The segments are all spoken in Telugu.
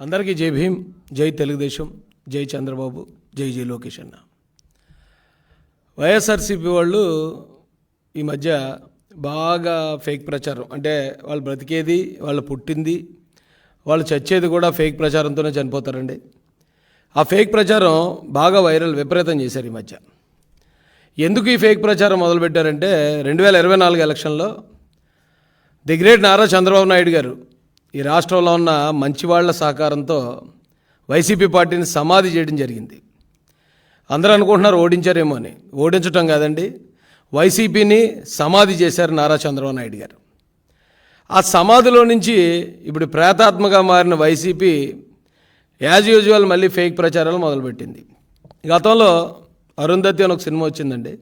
అందరికీ జై భీమ్ జై తెలుగుదేశం జై చంద్రబాబు జై జై లోకేష్ అన్న. వైఎస్ఆర్సీపీ వాళ్ళు ఈ మధ్య బాగా ఫేక్ ప్రచారం అంటే వాళ్ళు బ్రతికేది వాళ్ళు పుట్టింది వాళ్ళు చచ్చేది కూడా ఫేక్ ప్రచారంతోనే చనిపోతారండి. ఆ ఫేక్ ప్రచారం బాగా వైరల్ విపరీతం చేశారు ఈ మధ్య. ఎందుకు ఈ ఫేక్ ప్రచారం మొదలుపెట్టారంటే రెండు వేల ఇరవై నాలుగు ఎలక్షన్లో ది గ్రేట్ నారా చంద్రబాబు నాయుడు గారు ఈ రాష్ట్రంలో ఉన్న మంచివాళ్ళ సహకారంతో వైసీపీ పార్టీని సమాధి చేయడం జరిగింది. అందరూ అనుకుంటున్నారు ఓడించారేమో అని. ఓడించటం కాదండి. వైసీపీని సమాధి చేశారు నారా చంద్రబాబు నాయుడు గారు. ఆ సమాధిలో నుంచి ఇప్పుడు ప్రేతాత్మగా మారిన వైసీపీ యాజ్ యూజువల్ మళ్ళీ ఫేక్ ప్రచారాలు మొదలుపెట్టింది. గతంలో అరుంధతి అని ఒక సినిమా వచ్చిందండి.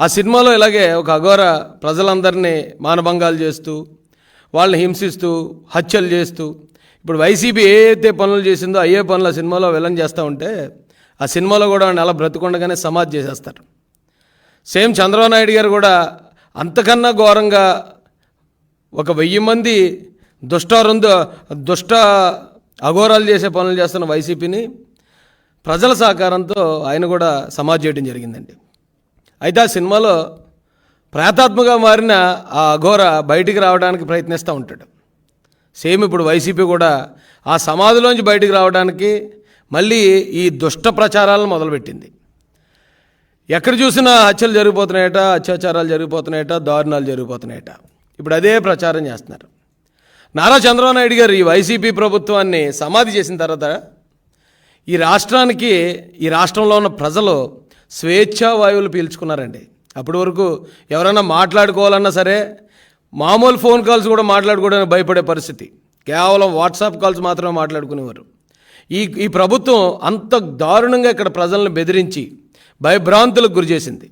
ఆ సినిమాలో ఇలాగే ఒక అఘోర ప్రజలందరినీ మానభంగాలు చేస్తూ వాళ్ళని హింసిస్తూ హత్యలు చేస్తూ ఇప్పుడు వైసీపీ ఏ అయితే పనులు చేసిందో అయ్యే పనులు ఆ సినిమాలో విలన్ చేస్తూ ఉంటే ఆ సినిమాలో కూడా వాడిని అలా బ్రతకుండగానే సమాధి చేసేస్తారు. సేమ్ చంద్రబాబు నాయుడు గారు కూడా అంతకన్నా ఘోరంగా ఒక వెయ్యి మంది దుష్టారుంద దుష్ట అఘోరాలు చేసే పనులు చేస్తున్న వైసీపీని ప్రజల సహకారంతో ఆయన కూడా సమాజ్ చేయడం జరిగిందండి. అయితే ఆ సినిమాలో ప్రేతాత్మగా మారిన ఆ అఘోర బయటికి రావడానికి ప్రయత్నిస్తూ ఉంటాడు. సేమ్ ఇప్పుడు వైసీపీ కూడా ఆ సమాధిలోంచి బయటికి రావడానికి మళ్ళీ ఈ దుష్ట ప్రచారాలను మొదలుపెట్టింది. ఎక్కడ చూసినా హత్యలు జరిగిపోతున్నాయట అత్యాచారాలు జరిగిపోతున్నాయట దారుణాలు జరిగిపోతున్నాయట. ఇప్పుడు అదే ప్రచారం చేస్తున్నారు. నారా చంద్రబాబు నాయుడు గారు ఈ వైసీపీ ప్రభుత్వాన్ని సమాధి చేసిన తర్వాత ఈ రాష్ట్రానికి ఈ రాష్ట్రంలో ఉన్న ప్రజలు స్వేచ్ఛా వాయువులు పీల్చుకున్నారండి. అప్పటి వరకు ఎవరైనా మాట్లాడుకోవాలన్నా సరే మామూలు ఫోన్ కాల్స్ కూడా మాట్లాడుకోవడానికి భయపడే పరిస్థితి. కేవలం వాట్సాప్ కాల్స్ మాత్రమే మాట్లాడుకునేవారు. ఈ ఈ ప్రభుత్వం అంత దారుణంగా ఇక్కడ ప్రజలను బెదిరించి భయభ్రాంతులకు గురి చేసింది.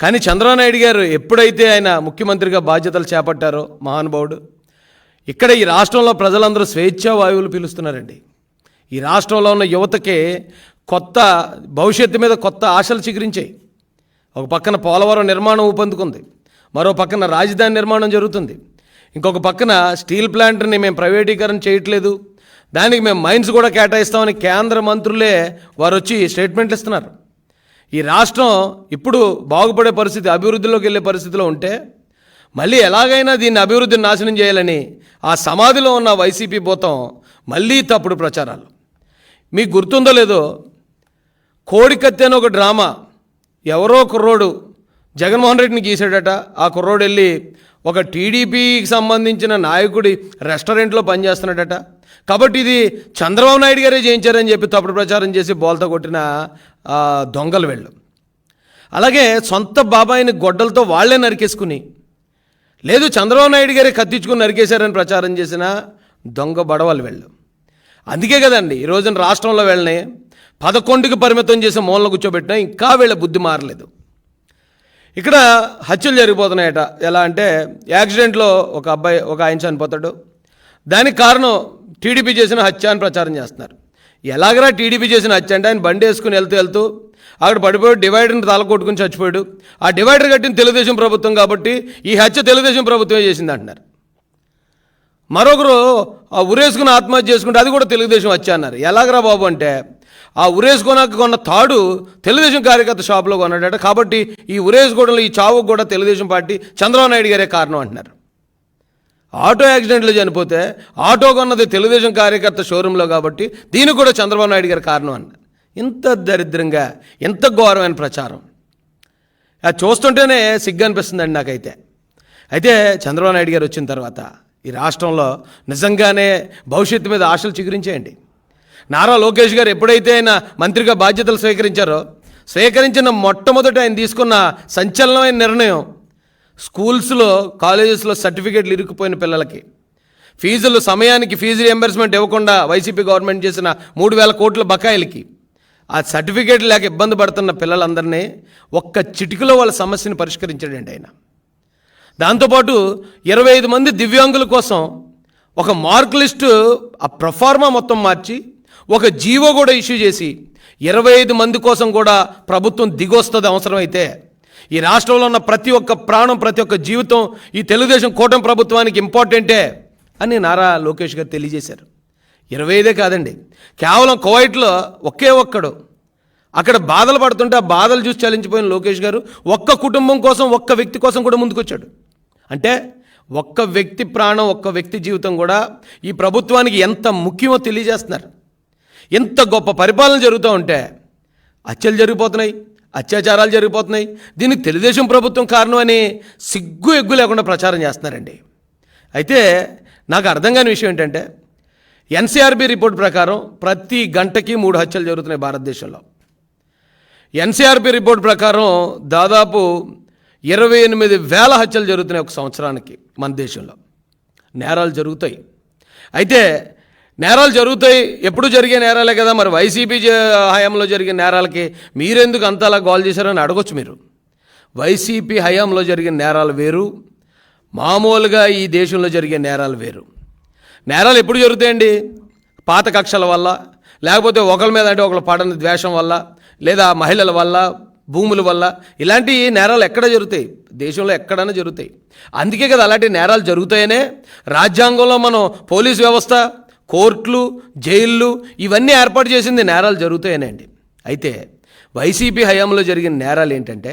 కానీ చంద్రబాబు నాయుడు గారు ఎప్పుడైతే ఆయన ముఖ్యమంత్రిగా బాధ్యతలు చేపట్టారో మహానుభావుడు ఇక్కడ ఈ రాష్ట్రంలో ప్రజలందరూ స్వేచ్ఛా వాయువులు పీలుస్తున్నారండి. ఈ రాష్ట్రంలో ఉన్న యువతకి కొత్త భవిష్యత్తు మీద కొత్త ఆశలు చిగురించాయి. ఒక పక్కన పోలవరం నిర్మాణం ఊపందుకుంది మరో పక్కన రాజధాని నిర్మాణం జరుగుతుంది. ఇంకొక పక్కన స్టీల్ ప్లాంట్ని మేము ప్రైవేటీకరణ చేయట్లేదు. దానికి మేము మైన్స్ కూడా కేటాయిస్తామని కేంద్ర మంత్రులే వారు వచ్చి స్టేట్మెంట్లు ఇస్తున్నారు. ఈ రాష్ట్రం ఇప్పుడు బాగుపడే పరిస్థితి అభివృద్ధిలోకి వెళ్ళే పరిస్థితిలో ఉంటే మళ్ళీ ఎలాగైనా దీన్ని అభివృద్ధిని నాశనం చేయాలని ఆ సమాధిలో ఉన్న వైసీపీ భూతం మళ్ళీ తప్పుడు ప్రచారాలు. మీకు గుర్తుందో లేదో కోడికత్తి అని ఒక డ్రామా ఎవరో కుర్రోడు జగన్మోహన్ రెడ్డిని గీసాడట ఆ కుర్రోడు వెళ్ళి ఒక టీడీపీకి సంబంధించిన నాయకుడి రెస్టారెంట్లో పనిచేస్తున్నాడట. కాబట్టి ఇది చంద్రబాబు నాయుడు గారే చేయించారని చెప్పి తప్పుడు ప్రచారం చేసి బోల్త కొట్టిన దొంగలు వెళ్ళు. అలాగే సొంత బాబాయిని గొడ్డలతో వాళ్ళే నరికేసుకుని లేదు చంద్రబాబు నాయుడు గారే కత్తించుకుని నరికేశారని ప్రచారం చేసిన దొంగ బడవలు వెళ్ళు. అందుకే కదండి ఈ రోజున రాష్ట్రంలో వెళ్ళని పదకొండుకి పరిమితం చేసి మూలన కూర్చోబెట్టినా ఇంకా వీళ్ళ బుద్ధి మారలేదు. ఇక్కడ హత్యలు జరిగిపోతున్నాయట. ఎలా అంటే యాక్సిడెంట్లో ఒక అబ్బాయి ఒక ఆయన చనిపోతాడు. దానికి కారణం టీడీపీ చేసిన హత్య అని ప్రచారం చేస్తున్నారు. ఎలాగరా టీడీపీ చేసిన హత్య అంటే ఆయన బండి వేసుకుని వెళ్తూ వెళ్తూ అక్కడ పడిపోయి డివైడర్ని తల కొట్టుకుని చచ్చిపోయాడు. ఆ డివైడర్ కట్టిన తెలుగుదేశం ప్రభుత్వం కాబట్టి ఈ హత్య తెలుగుదేశం ప్రభుత్వమే చేసింది అంటున్నారు. మరొకరు ఆ ఉరేసుకుని ఆత్మహత్య చేసుకుంటే అది కూడా తెలుగుదేశం వచ్చా అన్నారు. ఎలాగరా బాబు అంటే ఆ ఉరేసుకున్నాక కొన్న తాడు తెలుగుదేశం కార్యకర్త షాప్లో కొన్నాడట. కాబట్టి ఈ ఉరేసుగూడలో ఈ చావుకు కూడా తెలుగుదేశం పార్టీ చంద్రబాబు నాయుడు గారే కారణం అంటున్నారు. ఆటో యాక్సిడెంట్లో చనిపోతే ఆటో కొన్నది తెలుగుదేశం కార్యకర్త షోరూంలో కాబట్టి దీనికి కూడా చంద్రబాబు నాయుడు గారి కారణం అన్నారు ఇంత దరిద్రంగా ఇంత ఘోరమైన ప్రచారం. అది చూస్తుంటేనే సిగ్గు అనిపిస్తుందండి నాకైతే. అయితే చంద్రబాబు నాయుడు గారు వచ్చిన తర్వాత ఈ రాష్ట్రంలో నిజంగానే భవిష్యత్తు మీద ఆశలు చిగురించేయండి. నారా లోకేష్ గారు ఎప్పుడైతే ఆయన మంత్రిగా బాధ్యతలు స్వీకరించారో స్వీకరించిన మొట్టమొదట ఆయన తీసుకున్న సంచలనమైన నిర్ణయం స్కూల్స్లో కాలేజెస్లో సర్టిఫికేట్లు ఇరుక్కుపోయిన పిల్లలకి. ఫీజులు సమయానికి ఫీజు రియంబర్స్మెంట్ ఇవ్వకుండా వైసీపీ గవర్నమెంట్ చేసిన మూడు వేల కోట్ల బకాయిలకి. ఆ సర్టిఫికేట్ లేక ఇబ్బంది పడుతున్న పిల్లలందరినీ ఒక్క చిటికలో వాళ్ళ సమస్యను పరిష్కరించాడండి ఆయన. దాంతోపాటు ఇరవై ఐదు మంది దివ్యాంగుల కోసం ఒక మార్క్ లిస్టు ఆ ప్రొఫార్మా మొత్తం మార్చి ఒక జీవో కూడా ఇష్యూ చేసి ఇరవై ఐదు మంది కోసం కూడా ప్రభుత్వం దిగొస్తుంది అవసరమైతే ఈ రాష్ట్రంలో ఉన్న ప్రతి ఒక్క ప్రాణం ప్రతి ఒక్క జీవితం ఈ తెలుగుదేశం కూటమి ప్రభుత్వానికి ఇంపార్టెంటే అని నారా లోకేష్ గారు తెలియజేశారు. ఇరవై ఐదే కాదండి. కేవలం కువైట్లో ఒకే ఒక్కడు. అక్కడ బాధలు పడుతుంటే ఆ బాధలు చూసి చలించిపోయిన లోకేష్ గారు ఒక్క కుటుంబం కోసం ఒక్క వ్యక్తి కోసం కూడా ముందుకొచ్చాడు. అంటే ఒక్క వ్యక్తి ప్రాణం ఒక్క వ్యక్తి జీవితం కూడా ఈ ప్రభుత్వానికి ఎంత ముఖ్యమో తెలియజేస్తున్నారు. ఎంత గొప్ప పరిపాలన జరుగుతూ ఉంటే హత్యలు జరిగిపోతున్నాయి అత్యాచారాలు జరిగిపోతున్నాయి. దీనికి తెలుగుదేశం ప్రభుత్వం కారణం అని సిగ్గు ఎగ్గు లేకుండా ప్రచారం చేస్తున్నారండి. అయితే నాకు అర్థం కాని విషయం ఏంటంటే ఎన్సీఆర్బీ రిపోర్ట్ ప్రకారం ప్రతి గంటకి మూడు హత్యలు జరుగుతున్నాయి భారతదేశంలో. ఎన్సీఆర్బీ రిపోర్ట్ ప్రకారం దాదాపు ఇరవై ఎనిమిది వేల హత్యలు జరుగుతున్నాయి ఒక సంవత్సరానికి మన దేశంలో. నేరాలు జరుగుతాయి. అయితే నేరాలు జరుగుతాయి. ఎప్పుడు జరిగే నేరాలే కదా మరి వైసీపీ హయాంలో జరిగిన నేరాలకి మీరెందుకు అంతలా గోల్ చేశారని అడగొచ్చు మీరు. వైసీపీ హయాంలో జరిగిన నేరాలు వేరు. మామూలుగా ఈ దేశంలో జరిగే నేరాలు వేరు. నేరాలు ఎప్పుడు జరుగుతాయండి? పాత కక్షల వల్ల లేకపోతే ఒకరి మీద అంటే ఒకరు పడని ద్వేషం వల్ల లేదా మహిళల వల్ల భూముల వల్ల ఇలాంటి నేరాలు ఎక్కడ జరుగుతాయి? దేశంలో ఎక్కడైనా జరుగుతాయి. అందుకే కదా అలాంటి నేరాలు జరుగుతాయనే. రాజ్యాంగంలో మనం పోలీస్ వ్యవస్థ కోర్టులు జైళ్ళు ఇవన్నీ ఏర్పాటు చేసింది నేరాలు జరుగుతాయనండి. అయితే వైసీపీ హయాంలో జరిగిన నేరాలు ఏంటంటే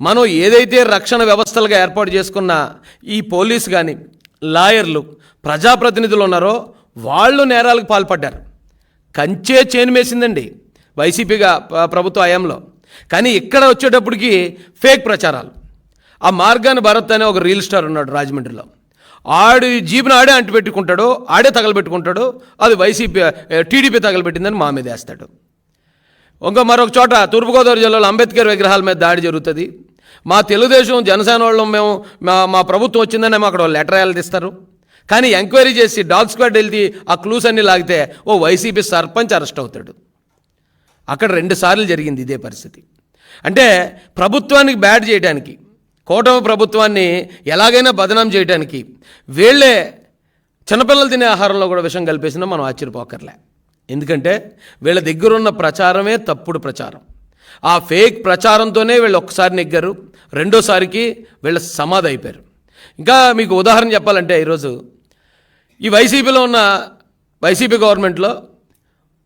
మనం ఏదైతే రక్షణ వ్యవస్థలుగా ఏర్పాటు చేసుకున్న ఈ పోలీస్ కానీ లాయర్లు ప్రజాప్రతినిధులు ఉన్నారో వాళ్ళు నేరాలకు పాల్పడ్డారు. కంచే చేను వేసిందండి వైసీపీగా ప్రభుత్వ హయాంలో. కానీ ఇక్కడ వచ్చేటప్పటికి ఫేక్ ప్రచారాలు. ఆ మార్గాన్ని భరత్ అనే ఒక రీల్ స్టార్ ఉన్నాడు రాజమండ్రిలో. ఆడి జీబును ఆడే అంటుపెట్టుకుంటాడు ఆడే తగలబెట్టుకుంటాడు అది వైసీపీ టీడీపీ తగలబెట్టిందని మా మీద వేస్తాడు. ఇంకా మరొక చోట తూర్పుగోదావరి జిల్లాలో అంబేద్కర్ విగ్రహాల మీద దాడి జరుగుతుంది. మా తెలుగుదేశం జనసేన వాళ్ళం మేము మా మా ప్రభుత్వం వచ్చిందని మేము అక్కడ లెటర్ తీస్తారు కానీ ఎంక్వైరీ చేసి డాగ్ స్క్వాడ్ వెళ్తే ఆ క్లూస్ అన్ని లాగితే ఓ వైసీపీ సర్పంచ్ అరెస్ట్ అవుతాడు. అక్కడ రెండు సార్లు జరిగింది ఇదే పరిస్థితి. అంటే ప్రభుత్వానికి బ్యాడ్ చేయడానికి కూటమి ప్రభుత్వాన్ని ఎలాగైనా బదనాం చేయడానికి వీళ్ళే చిన్నపిల్లలు తినే ఆహారంలో కూడా విషం కలిపేసినా మనం ఆశ్చర్యపోకర్లే. ఎందుకంటే వీళ్ళ దగ్గర ఉన్న ప్రచారమే తప్పుడు ప్రచారం. ఆ ఫేక్ ప్రచారంతోనే వీళ్ళు ఒక్కసారి నెగ్గారు రెండోసారికి వీళ్ళ సమాధి అయిపోయారు. ఇంకా మీకు ఉదాహరణ చెప్పాలంటే ఈరోజు ఈ వైసీపీలో ఉన్న వైసీపీ గవర్నమెంట్లో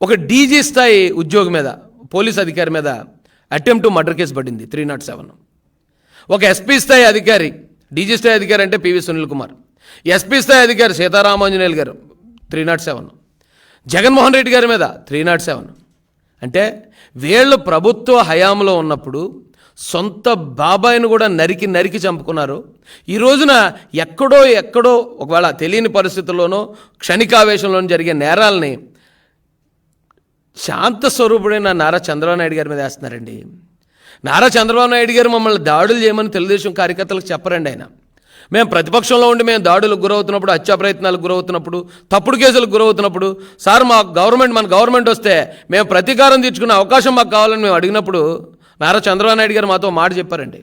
ఒక డీజీ స్థాయి ఉద్యోగి మీద పోలీస్ అధికారి మీద అటెంప్ట్ మర్డర్ కేసు పడింది త్రీ నాట్ సెవెన్. ఒక ఎస్పీ స్థాయి అధికారి డీజీ స్థాయి అధికారి అంటే పివి సునీల్ కుమార్. ఎస్పీ స్థాయి అధికారి Seetharamanjaneyulu garu three nought seven Jaganmohan Reddy గారి మీద త్రీ నాట్ సెవెన్ అంటే వీళ్ళు ప్రభుత్వ హయాంలో ఉన్నప్పుడు సొంత బాబాయిని కూడా నరికి నరికి చంపుకున్నారు. ఈ రోజున ఎక్కడో ఎక్కడో ఒకవేళ తెలియని పరిస్థితుల్లోనో క్షణికావేశంలోనూ జరిగే నేరాలని శాంత స్వరూపుడైన నారా చంద్రబాబు నాయుడు గారి మీద వేస్తున్నారండి. నారా చంద్రబాబు నాయుడు గారు మమ్మల్ని దాడులు చేయమని తెలుగుదేశం కార్యకర్తలకు చెప్పరండి ఆయన. మేము ప్రతిపక్షంలో ఉండి మేము దాడులకు గురవుతున్నప్పుడు హత్యా ప్రయత్నాలకు గురవుతున్నప్పుడు తప్పుడు కేసులకు గురవుతున్నప్పుడు సార్ మా గవర్నమెంట్ మన గవర్నమెంట్ వస్తే మేము ప్రతీకారం తీర్చుకునే అవకాశం మాకు కావాలని మేము అడిగినప్పుడు నారా చంద్రబాబు నాయుడు గారు మాతో మాట చెప్పారండి.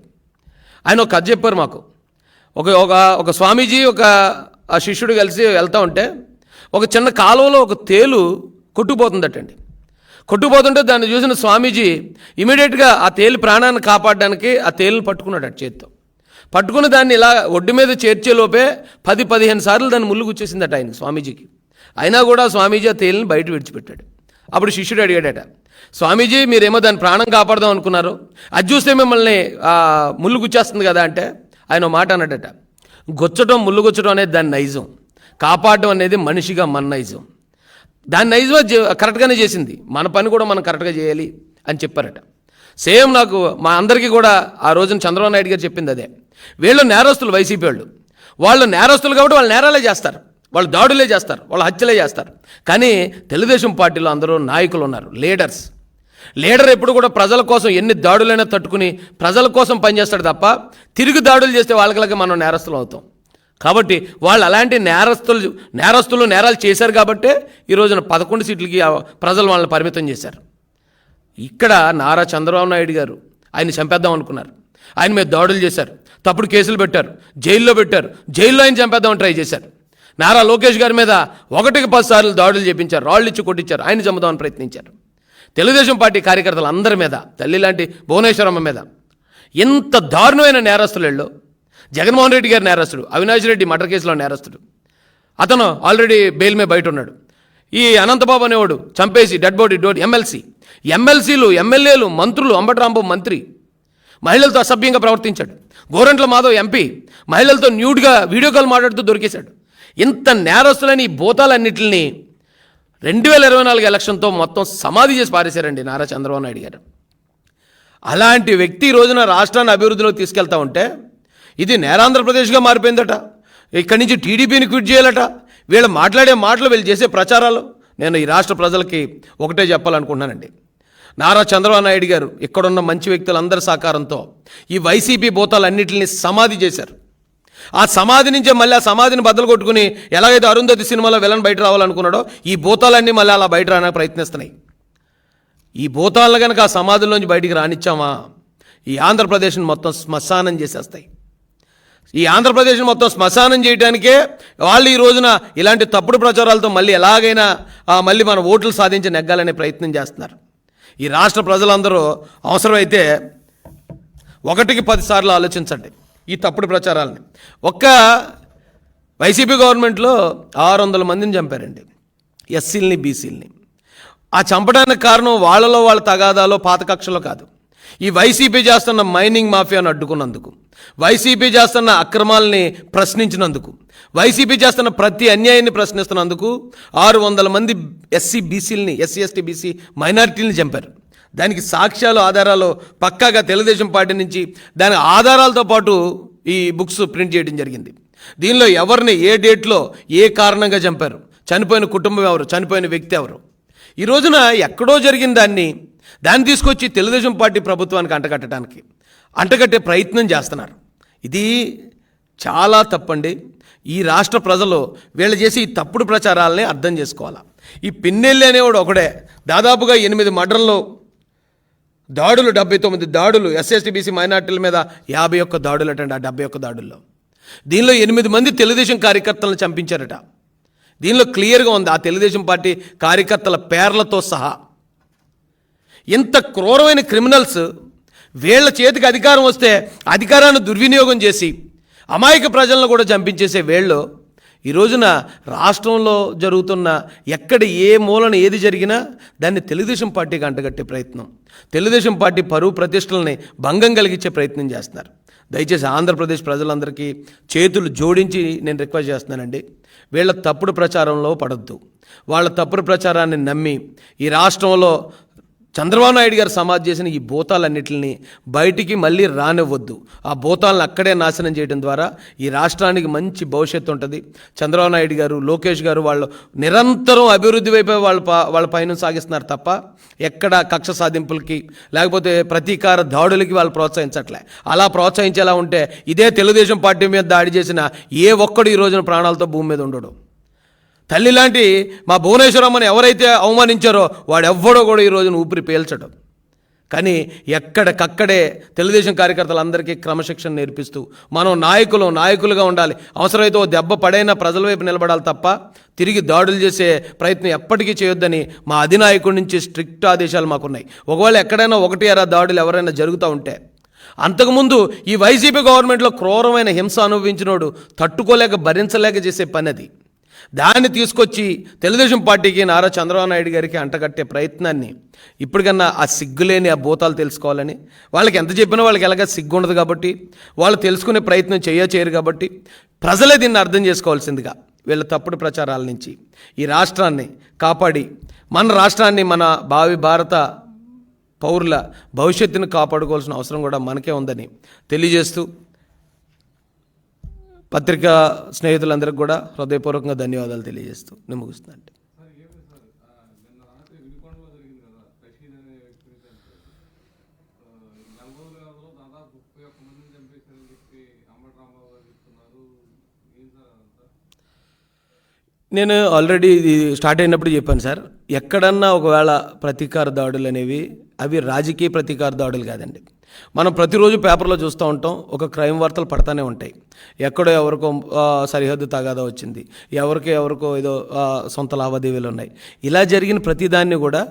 ఆయన ఒక కథ చెప్పారు మాకు. ఒక ఒక ఒక స్వామీజీ ఒక ఆ శిష్యుడు కలిసి వెళ్తూ ఉంటే ఒక చిన్న కాలువలో ఒక తేలు కొట్టుకుపోతుందటండి. కొట్టుకుపోతుంటే దాన్ని చూసిన స్వామీజీ ఇమీడియట్గా ఆ తేలు ప్రాణాన్ని కాపాడడానికి ఆ తేలుని పట్టుకున్నాడు అటు చేత్తో. పట్టుకుని దాన్ని ఇలా ఒడ్డు మీద చేర్చేలోపే పది పదిహేను సార్లు దాన్ని ముళ్ళు గుచ్చేసిందట ఆయన స్వామీజీకి. అయినా కూడా స్వామీజీ ఆ తేలిని బయట విడిచిపెట్టాడు. అప్పుడు శిష్యుడు అడిగాడట స్వామీజీ మీరేమో దాని ప్రాణం కాపాడదాం అనుకున్నారు. అది చూస్తే మిమ్మల్ని ముళ్ళు గుచ్చేస్తుంది కదా అంటే ఆయన మాట అన్నాడట గుచ్చటం ముళ్ళు గుచ్చటం అనేది దాని నైజం. కాపాడడం అనేది మనిషిగా మన నైజం. దాన్ని నైజం కరెక్ట్గానే చేసింది. మన పని కూడా మనం కరెక్ట్గా చేయాలి అని చెప్పారట. సేమ్ నాకు మా అందరికీ కూడా ఆ రోజున చంద్రబాబు నాయుడు గారు చెప్పింది అదే. వీళ్ళు నేరస్తులు వైసీపీ వాళ్ళు. వాళ్ళు నేరస్తులు కాబట్టి వాళ్ళు నేరాలే చేస్తారు. వాళ్ళు దాడులే చేస్తారు. వాళ్ళు హత్యలే చేస్తారు. కానీ తెలుగుదేశం పార్టీలో అందరూ నాయకులు ఉన్నారు. లీడర్స్. లీడర్ ఎప్పుడు కూడా ప్రజల కోసం ఎన్ని దాడులైనా తట్టుకుని ప్రజల కోసం పనిచేస్తాడు తప్ప తిరిగి దాడులు చేస్తే వాళ్ళకి మనం నేరస్తులు అవుతాం. కాబట్టి వాళ్ళు అలాంటి నేరస్తులు నేరస్తులు నేరాలు చేశారు కాబట్టే ఈ రోజున పదకొండు సీట్లకి ప్రజలు వాళ్ళని పరిమితం చేశారు. ఇక్కడ నారా చంద్రబాబు నాయుడు గారు ఆయన చంపేద్దాం అనుకున్నారు. ఆయన మీద దాడులు చేశారు. తప్పుడు కేసులు పెట్టారు. జైల్లో పెట్టారు. జైల్లో ఆయన చంపేద్దామని ట్రై చేశారు. నారా లోకేష్ గారి మీద ఒకటికి పది సార్లు దాడులు చేపించారు. రాళ్ళు ఇచ్చి కొట్టించారు. ఆయన చంపుదామని ప్రయత్నించారు. తెలుగుదేశం పార్టీ కార్యకర్తలు అందరి మీద తల్లి లాంటి భువనేశ్వరమ్మ మీద ఎంత దారుణమైన నేరస్తులు జగన్మోహన్ రెడ్డి గారి నేరస్తుడు అవినాష్ రెడ్డి మర్డర్ కేసులో నేరస్తుడు. అతను ఆల్రెడీ బెయిల్ మీద బయట ఉన్నాడు. ఈ అనంతబాబు అనేవాడు చంపేసి డెడ్ బాడీ డోర్ ఎమ్మెల్సీ. ఎమ్మెల్సీలు ఎమ్మెల్యేలు మంత్రులు అంబటరాంబాబు మంత్రి. మహిళలతో అసభ్యంగా ప్రవర్తించాడు. గోరంట్ల మాధవ్ ఎంపీ మహిళలతో న్యూడ్గా వీడియో కాల్ మాట్లాడుతూ దొరికేశాడు. ఇంత నేరస్తులని ఈ భూతాలన్నింటిని రెండు వేల ఇరవై నాలుగు ఎలక్షన్తో మొత్తం సమాధి చేసి పారేశారండి నారా చంద్రబాబు నాయుడు గారు. అలాంటి వ్యక్తి ఈ రోజున రాష్ట్రాన్ని అభివృద్ధిలోకి తీసుకెళ్తా ఉంటే ఇది నేరాంధ్రప్రదేశ్గా మారిపోయిందట. ఇక్కడి నుంచి టీడీపీని క్విట్ చేయాలట. వీళ్ళు మాట్లాడే మాటలు వీళ్ళు చేసే ప్రచారాలు. నేను ఈ రాష్ట్ర ప్రజలకి ఒకటే చెప్పాలనుకుంటున్నానండి. నారా చంద్రబాబు నాయుడు గారు ఇక్కడున్న మంచి వ్యక్తులందరి సహకారంతో ఈ వైసీపీ భూతాలన్నింటిని సమాధి చేశారు. ఆ సమాధి నుంచే మళ్ళీ ఆ సమాధిని బద్దలు కొట్టుకుని ఎలాగైతే అరుంధతి సినిమాలో విలన్ బయట రావాలనుకున్నాడో ఈ భూతాలన్నీ మళ్ళీ అలా బయట రావడానికి ప్రయత్నిస్తున్నాయి. ఈ భూతాలను కనుక ఆ సమాధుల్లోంచి బయటికి రానిచ్చామా? ఈ ఆంధ్రప్రదేశ్ని మొత్తం శ్మశానం చేసేస్తాయి. ఈ ఆంధ్రప్రదేశ్ మొత్తం శ్మశానం చేయడానికే వాళ్ళు ఈ రోజున ఇలాంటి తప్పుడు ప్రచారాలతో మళ్ళీ ఎలాగైనా మళ్ళీ మన ఓట్లు సాధించి నెగ్గాలనే ప్రయత్నం చేస్తున్నారు. ఈ రాష్ట్ర ప్రజలందరూ అవసరమైతే ఒకటికి పదిసార్లు ఆలోచించండి ఈ తప్పుడు ప్రచారాలని. ఒక్క వైసీపీ గవర్నమెంట్లో ఆరు వందల మందిని చంపారండి ఎస్సీలని బీసీలని. ఆ చంపడానికి కారణం వాళ్ళలో వాళ్ళ తగాదాలో పాత కక్షలో కాదు. ఈ వైసీపీ చేస్తున్న మైనింగ్ మాఫియాను అడ్డుకున్నందుకు వైసీపీ చేస్తున్న అక్రమాలని ప్రశ్నించినందుకు వైసీపీ చేస్తున్న ప్రతి అన్యాయాన్ని ప్రశ్నిస్తున్నందుకు ఆరు వందల మంది ఎస్సీ బీసీలని ఎస్సీ ఎస్టీ బీసీ మైనారిటీని చంపారు. దానికి సాక్ష్యాలు ఆధారాలు పక్కాగా తెలుగుదేశం పార్టీ నుంచి దాని ఆధారాలతో పాటు ఈ బుక్స్ ప్రింట్ చేయడం జరిగింది. దీనిలో ఎవరిని ఏ డేట్లో ఏ కారణంగా చంపారు? చనిపోయిన కుటుంబం ఎవరు? చనిపోయిన వ్యక్తి ఎవరు? ఈ రోజున ఎక్కడో జరిగిన దాన్ని దాన్ని తీసుకొచ్చి తెలుగుదేశం పార్టీ ప్రభుత్వానికి అంటగట్టడానికి అంటగట్టే ప్రయత్నం చేస్తున్నారు. ఇది చాలా తప్పండి. ఈ రాష్ట్ర ప్రజలు వీళ్ళు చేసి ఈ తప్పుడు ప్రచారాలని అర్థం చేసుకోవాలా. ఈ పిన్నెల్లి అనేవాడు ఒకడే. దాదాపుగా ఎనిమిది మర్డర్లు దాడులు డెబ్బై తొమ్మిది దాడులు ఎస్ఎస్టీబీసీ మైనార్టీల మీద యాభై ఒక్క దాడులు అటండి ఆ డెబ్బై ఒక్క దాడుల్లో. దీనిలో ఎనిమిది మంది తెలుగుదేశం కార్యకర్తలను చంపించారట. దీనిలో క్లియర్గా ఉంది. ఆ తెలుగుదేశం పార్టీ కార్యకర్తల పేర్లతో సహా. ఇంత క్రూరమైన క్రిమినల్స్ వీళ్ళ చేతికి అధికారం వస్తే అధికారాన్ని దుర్వినియోగం చేసి అమాయక ప్రజలను కూడా చంపించేసే వీళ్ళు ఈ రోజున రాష్ట్రంలో జరుగుతున్న ఎక్కడ ఏ మూలన ఏది జరిగినా దాన్ని తెలుగుదేశం పార్టీకి అంటగట్టే ప్రయత్నం. తెలుగుదేశం పార్టీ పరువు ప్రతిష్టలని భంగం కలిగించే ప్రయత్నం చేస్తున్నారు. దయచేసి ఆంధ్రప్రదేశ్ ప్రజలందరికీ చేతులు జోడించి నేను రిక్వెస్ట్ చేస్తున్నానండి. వీళ్ళ తప్పుడు ప్రచారంలో పడద్దు. వాళ్ళ తప్పుడు ప్రచారాన్ని నమ్మి ఈ రాష్ట్రంలో చంద్రబాబు నాయుడు గారు సమాధి చేసిన ఈ భూతాలన్నింటినీ బయటికి మళ్ళీ రానివ్వద్దు. ఆ భూతాలను అక్కడే నాశనం చేయడం ద్వారా ఈ రాష్ట్రానికి మంచి భవిష్యత్తు ఉంటుంది. చంద్రబాబు నాయుడు గారు లోకేష్ గారు వాళ్ళు నిరంతరం అభివృద్ధి వైపే వాళ్ళ ప- వాళ్ళ పైన సాగిస్తున్నారు తప్ప ఎక్కడ కక్ష సాధింపులకి లేకపోతే ప్రతీకార దాడులకి వాళ్ళు ప్రోత్సహించట్లే. అలా ప్రోత్సహించేలా ఉంటే ఇదే తెలుగుదేశం పార్టీ మీద దాడి చేసిన ఏ ఒక్కడు ఈ రోజున ప్రాణాలతో భూమి మీద ఉండడు. తల్లి లాంటి మా భువనేశ్వరమ్మని ఎవరైతే అవమానించారో వాడెవ్వడో కూడా ఈ రోజున ఊపిరి పీల్చడం. కానీ ఎక్కడికక్కడే తెలుగుదేశం కార్యకర్తలందరికీ క్రమశిక్షణ నేర్పిస్తూ మనం నాయకులు నాయకులుగా ఉండాలి. అవసరమైతే ఓ దెబ్బ పడైనా ప్రజల వైపు నిలబడాలి తప్ప తిరిగి దాడులు చేసే ప్రయత్నం ఎప్పటికీ చేయొద్దని మా అధినాయకుడి నుంచి స్ట్రిక్ట్ ఆదేశాలు మాకున్నాయి. ఒకవేళ ఎక్కడైనా ఒకటి అరా దాడులు ఎవరైనా జరుగుతూ ఉంటే అంతకుముందు ఈ వైసీపీ గవర్నమెంట్లో క్రూరమైన హింస అనుభవించినోడు తట్టుకోలేక భరించలేక చేసే పని అది. దాన్ని తీసుకొచ్చి తెలుగుదేశం పార్టీకి నారా చంద్రబాబు నాయుడు గారికి అంటగట్టే ప్రయత్నాన్ని ఇప్పటికన్నా ఆ సిగ్గులేని ఆ భూతాలు తెలుసుకోవాలని వాళ్ళకి ఎంత చెప్పినా వాళ్ళకి ఎలాగ సిగ్గు ఉండదు కాబట్టి వాళ్ళు తెలుసుకునే ప్రయత్నం చేయ చేయరు కాబట్టి ప్రజలే దీన్ని అర్థం చేసుకోవాల్సిందిగా వీళ్ళ తప్పుడు ప్రచారాల నుంచి ఈ రాష్ట్రాన్ని కాపాడి మన రాష్ట్రాన్ని మన భావి భారత పౌరుల భవిష్యత్తును కాపాడుకోవాల్సిన అవసరం కూడా మనకే ఉందని తెలియజేస్తూ పత్రికా స్నేహితులందరికీ కూడా హృదయపూర్వకంగా ధన్యవాదాలు తెలియజేస్తూ నేను ముగిస్తున్నాను నేను ఆల్రెడీ ఇది స్టార్ట్ అయినప్పుడు చెప్పాను సార్ ఎక్కడన్నా ఒకవేళ ప్రతీకార దాడులు అనేవి అవి రాజకీయ ప్రతీకార దాడులు కాదండి. మనం ప్రతిరోజు పేపర్లో చూస్తూ ఉంటాం ఒక క్రైమ్ వార్తలు పడతానే ఉంటాయి. ఎక్కడో ఎవరికో సరిహద్దు తగాదా వచ్చింది ఎవరికో ఎవరికో ఏదో సొంత లావాదేవీలు ఉన్నాయి. ఇలా జరిగిన ప్రతిదాన్ని కూడా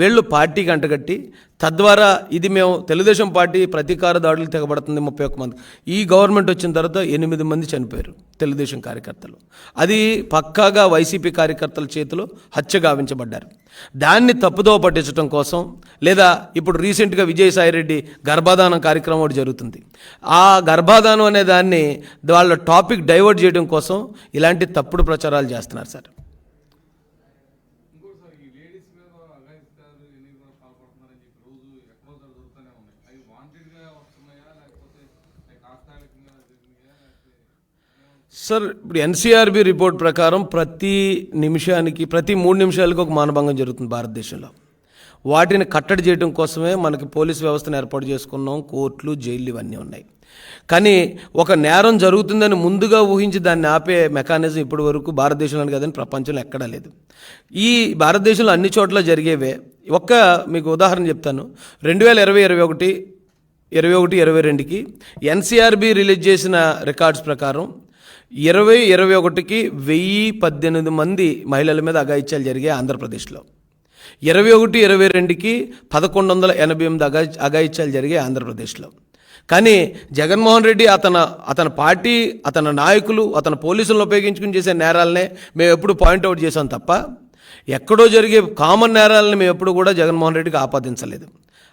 వీళ్ళు పార్టీకి అంటగట్టి తద్వారా ఇది మేము తెలుగుదేశం పార్టీ ప్రతీకార దాడులు తెగబడుతుంది ముప్పై ఒక్క మంది. ఈ గవర్నమెంట్ వచ్చిన తర్వాత ఎనిమిది మంది చనిపోయారు తెలుగుదేశం కార్యకర్తలు. అది పక్కాగా వైసీపీ కార్యకర్తల చేతిలో హత్య గావించబడ్డారు. దాన్ని తప్పుదోవ పట్టించడం కోసం లేదా ఇప్పుడు రీసెంట్గా విజయసాయిరెడ్డి గర్భాధానం కార్యక్రమం ఒకటి జరుగుతుంది. ఆ గర్భాధానం అనే దాన్ని వాళ్ళ టాపిక్ డైవర్ట్ చేయడం కోసం ఇలాంటి తప్పుడు ప్రచారాలు చేస్తున్నారు సార్ ఇంకోటి సార్ ఈ లేడీస్ మీద అఘాయిస్తారు ఎన్ని కూడా పాల్పడుతున్నారని చెప్పి రోజు ఎక్కడో దగ్గర దొరుకుతూనే ఉన్నాయి అవి వాంటెడ్గా వస్తున్నాయా లేకపోతే like తాత్కాలికంగా జరిగినాయా లేకపోతే సార్ ఇప్పుడు ఎన్సీఆర్బి రిపోర్ట్ ప్రకారం ప్రతి నిమిషానికి ప్రతి మూడు నిమిషాలకు ఒక మానభంగం జరుగుతుంది భారతదేశంలో. వాటిని కట్టడి చేయడం కోసమే మనకి పోలీస్ వ్యవస్థను ఏర్పాటు చేసుకున్నాం కోర్టులు జైళ్ళు ఇవన్నీ ఉన్నాయి. కానీ ఒక నేరం జరుగుతుందని ముందుగా ఊహించి దాన్ని ఆపే మెకానిజం ఇప్పటి వరకు భారతదేశంలో కాదని ప్రపంచంలో ఎక్కడా లేదు. ఈ భారతదేశంలో అన్ని చోట్ల జరిగేవే. ఒక్క మీకు ఉదాహరణ చెప్తాను. రెండు వేల ఇరవై ఇరవై ఒకటి ఇరవై ఒకటి ఇరవై రెండుకి ఎన్సీఆర్బి రిలీజ్ చేసిన రికార్డ్స్ ప్రకారం ఇరవై ఇరవై ఒకటికి వెయ్యి పద్దెనిమిది మంది మహిళల మీద అఘాయిత్యాలు జరిగాయి ఆంధ్రప్రదేశ్లో. ఇరవై ఒకటి ఇరవై రెండుకి పదకొండు వందల ఎనభై ఎనిమిది అగా అఘాయిత్యాలు జరిగాయి ఆంధ్రప్రదేశ్లో. కానీ జగన్మోహన్ రెడ్డి అతను అతని పార్టీ అతని నాయకులు అతని పోలీసులను ఉపయోగించుకుని చేసే నేరాలనే మేము ఎప్పుడు పాయింట్అవుట్ చేసాం తప్ప ఎక్కడో జరిగే కామన్ నేరాలను మేము ఎప్పుడు కూడా జగన్మోహన్ రెడ్డికి ఆపాదించలేదు.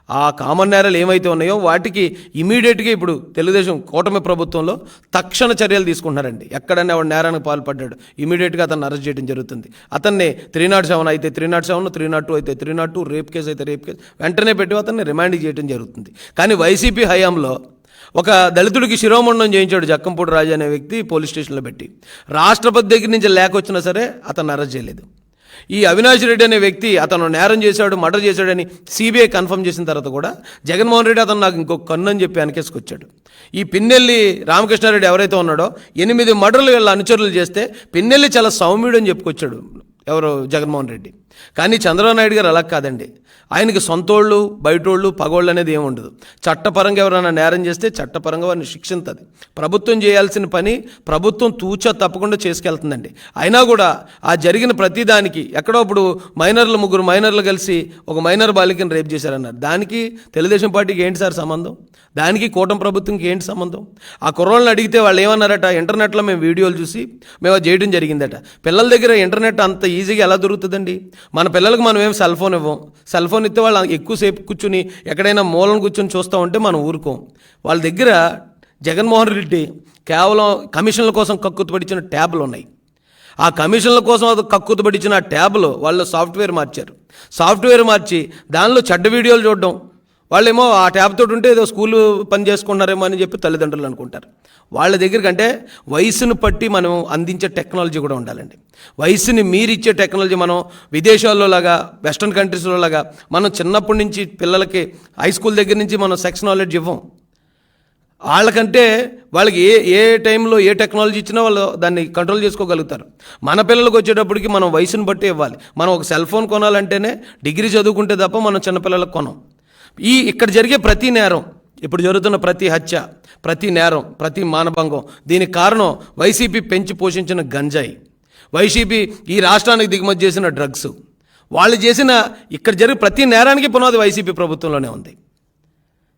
ఆ కామన్ నేరాలు ఏమైతే ఉన్నాయో వాటికి ఇమీడియట్గా ఇప్పుడు తెలుగుదేశం కూటమి ప్రభుత్వంలో తక్షణ చర్యలు తీసుకుంటున్నారండి. ఎక్కడైనా వాడు నేరానికి పాల్పడ్డాడు ఇమీడియట్గా అతన్ని అరెస్ట్ చేయడం జరుగుతుంది. అతన్ని త్రీ నాట్ సెవెన్ అయితే three nought seven three nought two అయితే three nought two rape case అయితే రేప్ కేసు వెంటనే పెట్టి అతన్ని రిమాండ్ చేయడం జరుగుతుంది. కానీ వైసీపీ హయాంలో ఒక దళితుడికి శిరోమండం చేయించాడు జక్కంపూడి రాజు అనే వ్యక్తి పోలీస్ స్టేషన్లో పెట్టి. రాష్ట్రపతి దగ్గర నుంచి లేఖ వచ్చినా సరే అతన్ని అరెస్ట్ చేయలేదు. ఈ అవినాష్ రెడ్డి అనే వ్యక్తి అతను నేరం చేశాడు మర్డర్ చేశాడని సిబిఐ కన్ఫర్మ్ చేసిన తర్వాత కూడా జగన్మోహన్ రెడ్డి అతను నాకు ఇంకొక కన్ను అని చెప్పి వెనకేసుకొచ్చాడు. ఈ పిన్నెల్లి రామకృష్ణారెడ్డి ఎవరైతే ఉన్నాడో ఎనిమిది మర్డర్లు వీళ్ళ అనుచరులు చేస్తే పిన్నెల్లి చాలా సౌమ్యుడు అని చెప్పుకొచ్చాడు ఎవరు జగన్మోహన్ రెడ్డి. కానీ చంద్రబాబు నాయుడు గారు అలా కాదండి. ఆయనకి సొంతోళ్ళు బయటోళ్ళు పగోళ్ళు అనేది ఏమి ఉండదు. చట్టపరంగా ఎవరైనా నేరం చేస్తే చట్టపరంగా వారిని శిక్షించదు. ప్రభుత్వం చేయాల్సిన పని ప్రభుత్వం తూచా తప్పకుండా చేసుకెళ్తుందండి. అయినా కూడా ఆ జరిగిన ప్రతిదానికి ఎక్కడో ఇప్పుడు మైనర్లు ముగ్గురు మైనర్లు కలిసి ఒక మైనర్ బాలికను రేపు చేశారన్నారు. దానికి తెలుగుదేశం పార్టీకి ఏంటి సార్ సంబంధం? దానికి కూటమి ప్రభుత్వంకి ఏంటి సంబంధం? ఆ కుర్రోళ్ళని అడిగితే వాళ్ళు ఏమన్నారట? ఇంటర్నెట్లో మేము వీడియోలు చూసి మేము చేయడం జరిగిందట. పిల్లల దగ్గర ఇంటర్నెట్ అంత ఈజీగా ఎలా దొరుకుతుందండి? మన పిల్లలకు మనం ఏం సెల్ ఫోన్ ఇవ్వం? సెల్ ఫోన్ ఇస్తే వాళ్ళు ఎక్కువసేపు కూర్చుని ఎక్కడైనా మూలను కూర్చొని చూస్తూ ఉంటే మనం ఊరుకోం. వాళ్ళ దగ్గర జగన్మోహన్ రెడ్డి కేవలం కమిషన్ల కోసం కక్కుతుపడిచిన ట్యాబ్లు ఉన్నాయి. ఆ కమిషన్ల కోసం అది కక్కుతుపడిచిన ఆ ట్యాబ్లో వాళ్ళు సాఫ్ట్వేర్ మార్చారు. సాఫ్ట్వేర్ మార్చి దానిలో చెడ్డ వీడియోలు చూడడం. వాళ్ళేమో ఆ ట్యాబ్ తోటి ఉంటే ఏదో స్కూల్ పని చేసుకుంటున్నారేమో అని చెప్పి తల్లిదండ్రులు అనుకుంటారు. వాళ్ళ దగ్గర కంటే వయసును బట్టి మనం అందించే టెక్నాలజీ కూడా ఉండాలండి. వయసుని మీరిచ్చే టెక్నాలజీ మనం విదేశాల్లో లాగా వెస్ట్రన్ కంట్రీస్లో లాగా మనం చిన్నప్పటి నుంచి పిల్లలకి హై స్కూల్ దగ్గర నుంచి మనం సెక్స్ నాలెడ్జ్ ఇవ్వం. వాళ్ళకంటే వాళ్ళకి ఏ ఏ టైంలో ఏ టెక్నాలజీ ఇచ్చినా వాళ్ళు దాన్ని కంట్రోల్ చేసుకోగలుగుతారు. మన పిల్లలకు వచ్చేటప్పటికి మనం వయసును బట్టి ఇవ్వాలి. మనం ఒక సెల్ ఫోన్ కొనాలంటేనే డిగ్రీ చదువుకుంటే తప్ప మనం చిన్నపిల్లలకు కొనం. ఈ ఇక్కడ జరిగే ప్రతి నేరం ఇప్పుడు జరుగుతున్న ప్రతి హత్య ప్రతి నేరం ప్రతి మానభంగం దీనికి కారణం వైసీపీ పెంచి పోషించిన గంజాయి. వైసీపీ ఈ రాష్ట్రానికి దిగుమతి చేసిన డ్రగ్స్. వాళ్ళు చేసిన ఇక్కడ జరిగే ప్రతి నేరానికి పునాది వైసీపీ ప్రభుత్వంలోనే ఉంది.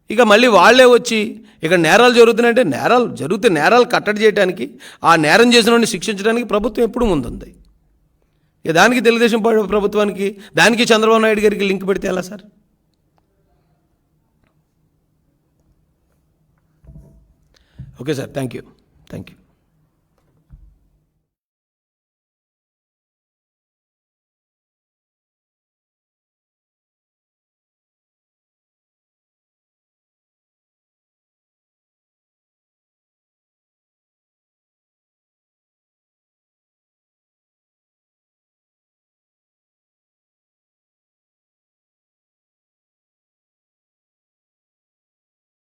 ఇక మళ్ళీ వాళ్ళే వచ్చి ఇక్కడ నేరాలు జరుగుతున్నాయంటే నేరాలు జరిగితే నేరాలు కట్టడి చేయడానికి ఆ నేరం చేసిన వాడిని శిక్షించడానికి ప్రభుత్వం ఎప్పుడు ముందుంది? ఇక దానికి తెలుగుదేశం ప్రభుత్వానికి దానికి చంద్రబాబు నాయుడు గారికి లింక్ పెడితే ఎలా sir? Okay, sir. Thank you. Thank you.